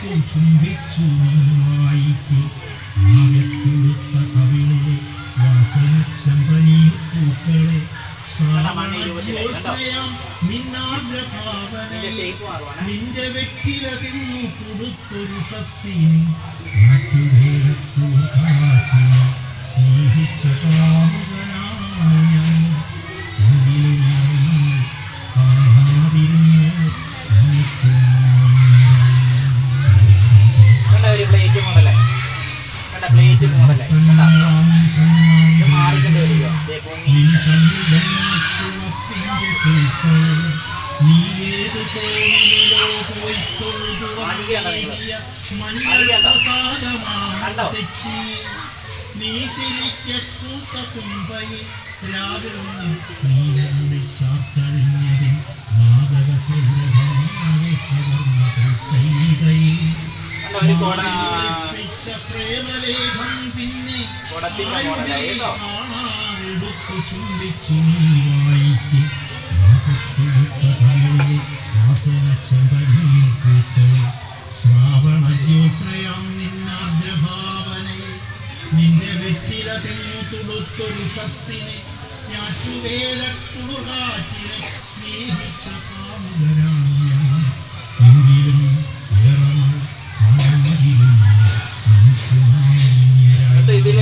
തുടുത്തു ചുംബിച്ചു നീ വായിക്ക് ആകെക്കൊടുത്ത കവിളെ വാസന ചെമ്പനീ പൂക്കളെ നിന്റെ വെറ്റില തിന്നു കൊടുത്തൊരു സസ്യം. നിങ്ങൾ? മോഡലായി മാളികയാണോ? പ്രസാദമാണ് കണ്ടോ? നീ ചിരിക്ക പൂത്ത കുമ്പയെ രാവിലെ ചെമ്പനീ പൂക്കളെ ശ്രാവണ ജ്യോത്സ്നയാം നിന്നാദ്രഭാവനയെ നിന്റെ വെറ്റില തെങ്ങു തുടുത്തൊരു സസ്സിനെ ഞാറ്റുവേല കുളുകാറ്റിനെ